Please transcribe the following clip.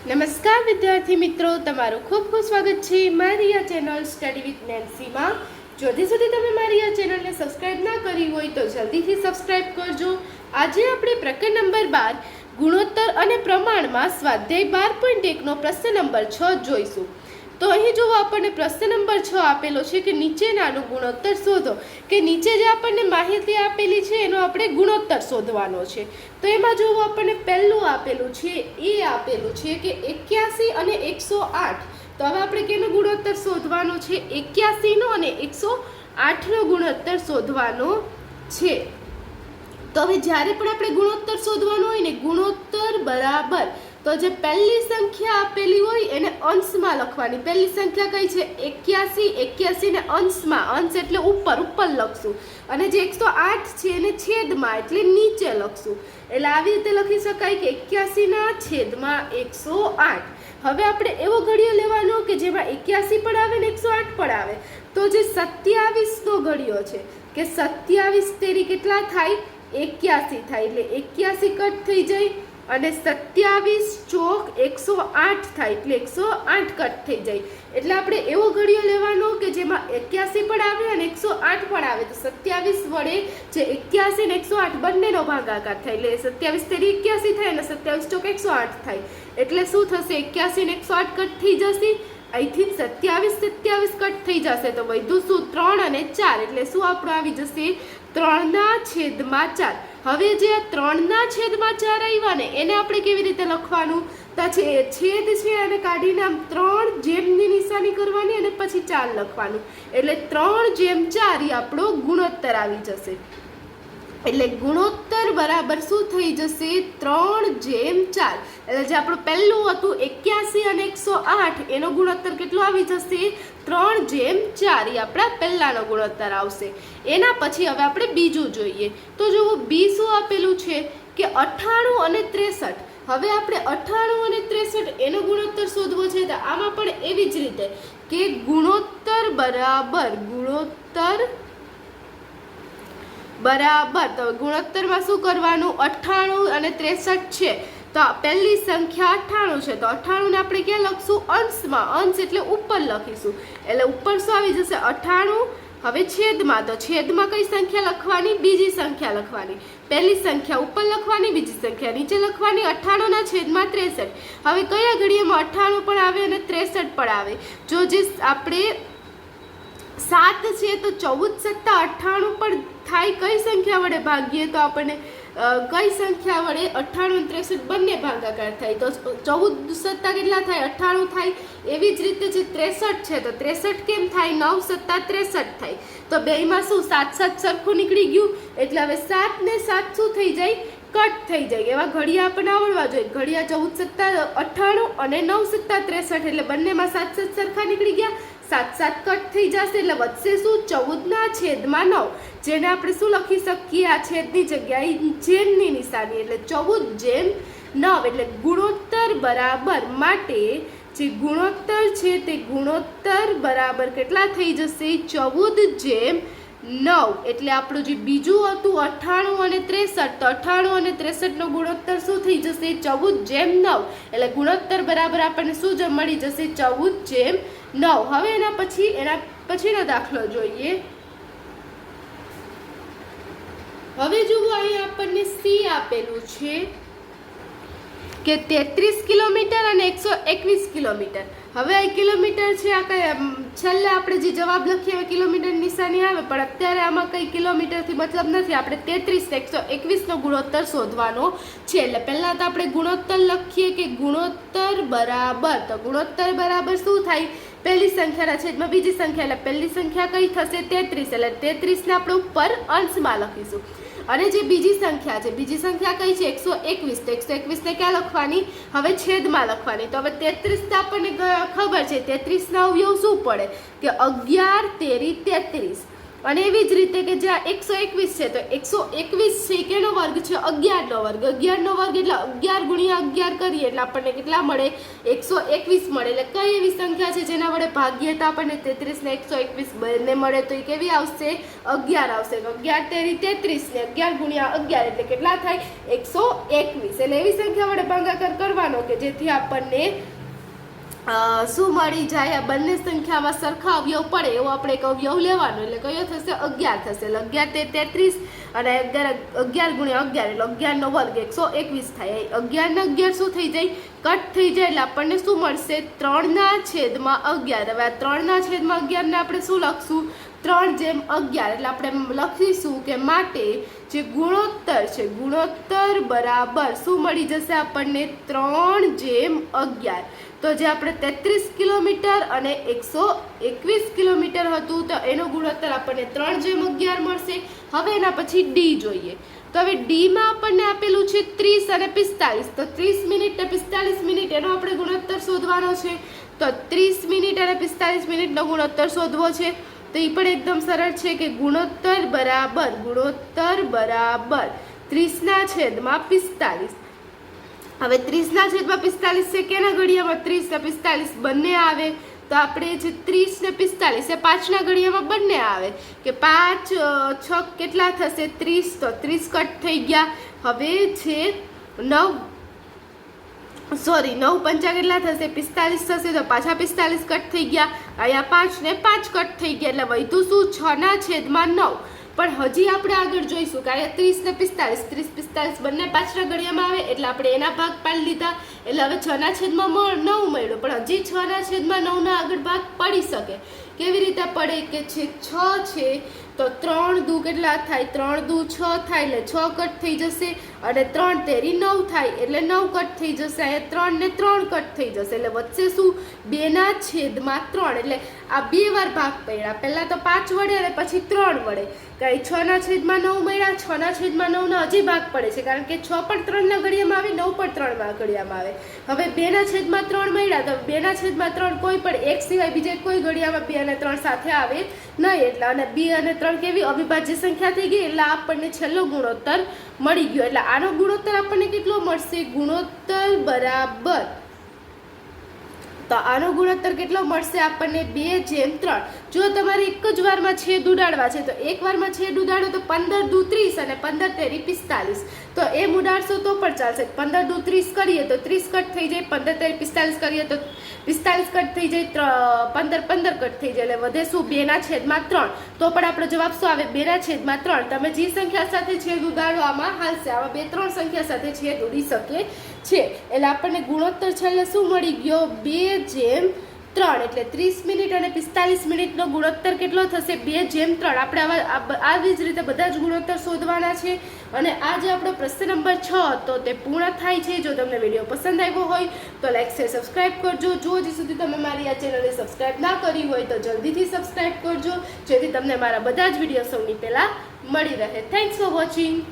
નમસ્કાર વિદ્યાર્થી મિત્રો, તમારું ખૂબ ખૂબ સ્વાગત છે મારી આ ચેનલ સ્ટડી વિથ નેન્સીમાં જ્યોતિ સુધી તમે મારી આ ચેનલને સબસ્ક્રાઇબ ના કરી હોય તો જલ્દીથી સબસ્ક્રાઇબ કરજો. આજે આપણે પ્રકરણ નંબર બાર, ગુણોત્તર અને પ્રમાણમાં સ્વાધ્યાય બાર પોઈન્ટ એકનો પ્રશ્ન નંબર છ જોઈશું. તો અહીં જો આપણને પ્રશ્ન નંબર છ આપેલો છે કે નીચેનાનો ગુણોત્તર શોધો, કે નીચે જે આપણને માહિતી આપેલી છે એનો આપણે ગુણોત્તર શોધવાનો છે. તો એમાં જો આપણને પહેલું આપેલું છે, એ આપેલું છે કે એક્યાસી અને એકસો આઠ, તો હવે આપણે કેનો ગુણોત્તર શોધવાનો છે? એક્યાસીનો અને એકસો આઠનો ગુણોત્તર શોધવાનો છે. તો હવે જ્યારે પણ આપણે ગુણોત્તર શોધવાનો હોય ને, ગુણોત્તર બરાબર તો જે પહેલી સંખ્યા આપેલી હોય એને અંશમાં લખવાની. પહેલી સંખ્યા કઈ છે? એક્યાસી. એક્યાસી ને અંશમાં. અંશ એટલે ઉપર. ઉપર લખશું. અને જે એકસો આઠ છે એને છેદમાં એટલે નીચે લખશું. એટલે આવી રીતે લખી શકાય કે એક્યાસીના છેદમાં એકસો આઠ. હવે આપણે એવો ઘડિયો લેવાનો કે જેમાં એક્યાસી પણ આવે ને એકસો આઠ પણ આવે. તો જે સત્યાવીસનો ઘડિયો છે, કે સત્યાવીસ તેરી કેટલા થાય? એક્યાસી થાય. એટલે એક્યાસી કટ થઈ જાય. અને સત્યાવીસ ચોક એકસો આઠ થાય એટલે એકસો આઠ કટ થઈ જાય. એટલે આપણે એવો ઘડિયો લેવાનો કે જેમાં એક્યાસી પણ આવે અને એકસો આઠ પણ આવે. તો સત્યાવીસ વડે જે એક્યાસી ને એકસો આઠ બંનેનો ભાગાકાર થાય. એટલે સત્યાવીસ તેરી એક્યાસી થાય અને સત્યાવીસ ચોક એકસો આઠ થાય. એટલે શું થશે? એક્યાસી ને એકસો આઠ કટ થઈ જશે. અહીંથી સત્યાવીસ સત્યાવીસ કટ થઈ જશે. તો વધુ શું? ત્રણ અને ચાર. એટલે શું આપણું આવી જશે? ત્રણના છેદમાં ચાર. હવે જે આ ત્રણના છેદમાં ચાર આવ્યા ને, એને આપણે કેવી રીતે લખવાનું? તો છે છેદ છે અને કાઢીને આમ ત્રણ જેમની નિશાની કરવાની અને પછી ચાર લખવાનું. એટલે ત્રણ જેમ ચાર એ આપણો ગુણોત્તર આવી જશે. એટલે ગુણોત્તર બરાબર શું થઈ જશે? ત્રણ જેમ ચાર. એટલે જે આપણું પહેલું હતું એક્યાસી અને એકસો આઠ, એનો ગુણોત્તર કેટલો આવી જશે? ત્રણ જેમ ચાર. એ આપણા પહેલાંનો ગુણોત્તર આવશે. એના પછી હવે આપણે બીજું જોઈએ. તો જુઓ બી શું આપેલું છે? કે અઠ્ઠાણું અને ત્રેસઠ. હવે આપણે અઠ્ઠાણું અને ત્રેસઠ એનો ગુણોત્તર શોધવો છે, તો આમાં પણ એવી જ રીતે. કે ગુણોત્તર બરાબર, ગુણોત્તર બરાબર. તો ગુણોત્તરમાં શું કરવાનું? અઠ્ઠાણું અને ત્રેસઠ છે. તો પહેલી સંખ્યા અઠ્ઠાણું છે. તો અઠ્ઠાણુંને આપણે ક્યાં લખશું? અંશમાં. અંશ એટલે ઉપર લખીશું. એટલે ઉપર શું આવી જશે? અઠ્ઠાણું. હવે છેદમાં. તો છેદમાં કઈ સંખ્યા લખવાની? બીજી સંખ્યા લખવાની. પહેલી સંખ્યા ઉપર લખવાની, બીજી સંખ્યા નીચે લખવાની. અઠ્ઠાણુંના છેદમાં ત્રેસઠ. હવે કયા ઘડીએમાં અઠ્ઠાણું પણ આવે અને ત્રેસઠ પણ આવે? જો જે આપણે સાત છે તો ચૌદ સત્તા અઠ્ઠાણું પણ થાય કઈ સંખ્યા વડે ભાગીએ તો આપણને કઈ સંખ્યા વડે અઠ્ઠાણું ત્રેસઠ બંને ભાગાકાર થાય? તો ચૌદ સત્તા કેટલા થાય? અઠ્ઠાણું થાય. એવી જ રીતે જે ત્રેસઠ છે, તો ત્રેસઠ કેમ થાય? નવ સત્તા ત્રેસઠ થાય. તો બેમાં શું? સાત સાત સરખું નીકળી ગયું? એટલે હવે સાત ને સાત શું થઈ જાય? કટ થઈ જાય. એવા ઘડિયા આપણને આવડવા જોઈએ. ઘડિયા ચૌદ સત્તા અઠ્ઠાણું અને નવ સત્તા ત્રેસઠ, એટલે બંનેમાં સાત સાત સરખા નીકળી ગયા. સાત સાત કટ થઈ જશે એટલે વધશે શું? ચૌદના છેદમાં નવ જેને આપણે શું લખી શકીએ? આ છેદની જગ્યાએ જેમની નિશાની. એટલે ચૌદ જેમ નવ. એટલે ગુણોત્તર બરાબર માટે જે ગુણોત્તર છે તે ગુણોત્તર બરાબર કેટલા થઈ જશે? ચૌદ જેમ નવ. એટલે આપણું જે બીજું હતું અઠ્ઠાણું અને ત્રેસઠ. તો અઠ્ઠાણું અને ત્રેસઠનો ગુણોત્તર શું થઈ જશે? ચૌદ જેમ નવ. એટલે ગુણોત્તર બરાબર આપણને શું મળી જશે? ચૌદ જેમ નવ. હવે એના પછી, એના પછીનો દાખલો જોઈએ. હવે જુઓ, અહીં આપણને સી આપેલું છે કે તેત્રીસ કિલોમીટર અને એકસો એકવીસ કિલોમીટર. હવે આ કિલોમીટર છે, આ કઈ છેલ્લે આપણે જે જવાબ લખીએ હવે કિલોમીટર નિશાની આવે, પણ અત્યારે આમાં કઈ કિલોમીટરથી મતલબ નથી. આપણે તેત્રીસ એકસો એકવીસનો ગુણોત્તર શોધવાનો છે. એટલે પહેલાં તો આપણે ગુણોત્તર લખીએ કે ગુણોત્તર બરાબર. તો ગુણોત્તર બરાબર શું થાય? પહેલી સંખ્યાના છેદમાં બીજી સંખ્યા, એટલે પહેલી સંખ્યા કઈ થશે? તેત્રીસ, એટલે તેત્રીસને આપણે ઉપર અંશમાં લખીશું. અને જે બીજી સંખ્યા છે, બીજી સંખ્યા કઈ છે? એકસો એકવીસ. તો એકસો એકવીસને ક્યાં લખવાની? હવે છેદમાં લખવાની. તો હવે તેત્રીસ તો આપણને ખબર છે, તેત્રીસના અવયવ શું પડે? કે અગિયાર, તેરી, તેત્રીસ. અને એવી જ રીતે કે જ્યાં એકસો એકવીસ છે, તો એકસો એકવીસ છે કેનો વર્ગ છે, અગિયારનો વર્ગ. અગિયારનો વર્ગ એટલે અગિયાર ગુણ્યા અગિયાર કરીએ એટલે આપણને કેટલા મળે? એકસો એકવીસ મળે. એટલે કઈ એવી સંખ્યા છે જેના વડે ભાગ્યે તો આપણને તેત્રીસ ને એકસો એકવીસ બંને મળે? તો એ કેવી આવશે? અગિયાર આવશે. અગિયાર તેરી તેત્રીસ ને અગિયાર ગુણ્યા અગિયાર એટલે કેટલા થાય? એકસો એકવીસ. એટલે એવી સંખ્યા વડે ભાગાકાર કરવાનો કે જેથી આપણને શું મળી જાય આ બંને સંખ્યામાં સરખા અવયવ પડે એવો આપણે એક અવયવ લેવાનો. એટલે કયો થશે? અગિયાર થશે. એટલે અગિયાર તેત્રીસ અને અગિયાર અગિયાર ગુણ્યા અગિયાર એટલે અગિયારનો વર્ગ એકસો એકવીસ થાય. અગિયારના અગિયાર શું થઈ જાય? કટ થઈ જાય એટલે આપણને શું મળશે? ત્રણના છેદમાં અગિયાર. હવે આ ત્રણના છેદમાં અગિયારને આપણે શું લખશું? ત્રણ જેમ અગિયાર. એટલે આપણે લખીશું કે માટે જે ગુણોત્તર છે, ગુણોત્તર બરાબર શું મળી જશે આપણને? ત્રણ જેમ અગિયાર. તો જે આપણે તેત્રીસ કિલોમીટર અને એકસો એકવીસ કિલોમીટર હતું, તો એનો ગુણોત્તર આપણને ત્રણ જેમ અગિયાર મળશે. હવે એના પછી ડી જોઈએ. તો હવે ડીમાં આપણને આપેલું છે ત્રીસ અને પિસ્તાલીસ. તો ત્રીસ મિનિટ ને પિસ્તાલીસ મિનિટ એનો આપણે ગુણોત્તર શોધવાનો છે. તો ત્રીસ મિનિટ અને પિસ્તાલીસ મિનિટનો ગુણોત્તર શોધવો છે. તો એ પણ એકદમ સરળ છે કે ગુણોત્તર બરાબર ગુણોત્તર બરાબર. ત્રીસના છેદમાં પિસ્તાલીસ. હવે ત્રીસના છેદમાં પિસ્તાલીસ છે કેના ઘડિયામાં ત્રીસ ને પિસ્તાલીસ બંને આવે? તો આપણે જે ત્રીસ ને પિસ્તાલીસ એ પાંચના ઘડિયામાં બંને આવે. કે પાંચ છ કેટલા થશે? ત્રીસ. તો ત્રીસ કટ થઈ ગયા. હવે છે નવ. સોરી નવ પંચા કેટલા થશે? પિસ્તાલીસ થશે તો પાછા પિસ્તાલીસ કટ થઈ ગયા. અહીંયા પાંચ ને પાંચ કટ થઈ ગયા. એટલે વધુ શું? છ ના છેદમાં નવ. પણ હજી આપણે આગળ જોઈશું કે અહીંયા ત્રીસ ને પિસ્તાલીસ. ત્રીસ, પિસ્તાલીસ બંને પાછલા ઘડિયામાં આવે એટલે આપણે એના ભાગ પાડી લીધા. એટલે હવે છ ના છેદમાં નવ મળ્યો. પણ હજી છ ના છેદમાં નવના આગળ ભાગ પડી શકે. કેવી રીતે પડે કે છે છ છે, તો ત્રણ દુ કેટલા થાય? ત્રણ દુ છ થાય એટલે છ કટ થઈ જશે અને ત્રણ તેરી નવ થાય એટલે નવ કટ થઈ જશે. અહીંયા ત્રણ ને ત્રણ કટ થઈ જશે. એટલે વચ્ચે શું? બેના છેદમાં ત્રણ. એટલે આ બે વાર ભાગ પડ્યા. પહેલાં તો પાંચ વડે અને પછી ત્રણ વડે. કાંઈ છ ના છેદમાં નવ મળ્યા, છ ના છેદમાં નવના હજી ભાગ પડે છે. કારણ કે છ પણ ત્રણના ઘડિયામાં આવે, નવ પણ ત્રણમાં ઘડિયામાં આવે. હવે બેના છેદમાં ત્રણ મળ્યા, તો બેના છેદમાં ત્રણ કોઈ પણ, એક સિવાય બીજે કોઈ ઘડિયામાં બે અને ત્રણ સાથે આવે નહીં એટલે અને બે અને ત્રણ કેવી અવિભાજ્ય સંખ્યા થઈ ગઈ એટલે આપણને છેલ્લો ગુણોત્તર મળી ગયો. એટલે આનો ગુણોત્તર આપણને કેટલો મળશે? ગુણોત્તર બરાબર તો આનો ગુણોત્તર કેટલો મળશે આપણને બે જેમ ત્રણ. જો તમારે એક જ વારમાં છેદ ઉડાડવા છે, તો એક વારમાં છેદ ઉડાડો તો પંદર દુ ત્રીસ અને પંદર તેરી પિસ્તાલીસ. તો એમ ઉડાડશો તો પણ ચાલશે. પંદર દુ ત્રીસ કરીએ તો ત્રીસ કટ થઈ જાય, પંદર તેરી પિસ્તાલીસ કરીએ તો પિસ્તાલીસ કટ થઈ જાય પંદર પંદર કટ થઈ જાય, એટલે વધે શું બેના છેદમાં ત્રણ. તો પણ આપણો જવાબ શું આવે? બેના છેદમાં ત્રણ. તમે જે સંખ્યા સાથે છેદ ઉડાડો, આમાં હાલશે. આવા બે, ત્રણ સંખ્યા સાથે છેદ ઉડી શકે છે. એટલે આપણને ગુણોત્તર છેલ્લે શું મળી ગયો? બે જેમ ત્રણ. એટલે ત્રીસ મિનિટ અને પિસ્તાલીસ મિનિટનો ગુણોત્તર કેટલો થશે? બે જેમ ત્રણ. આપણે આવા આવી જ રીતે બધા જ ગુણોત્તર શોધવાના છે. અને આ જે આપણો પ્રશ્ન નંબર છ હતો તે પૂર્ણ થાય છે. જો તમને વીડિયો પસંદ આવ્યો હોય, તો લાઈક, શેર સબસ્ક્રાઈબ કરજો. જો હજી સુધી તમે મારી આ ચેનલને સબસ્ક્રાઈબ ના કરી હોય, તો જલ્દીથી સબસ્ક્રાઈબ કરજો. જેથી તમને મારા બધા જ વીડિયો સૌની પહેલાં મળી રહે. Thanks for watching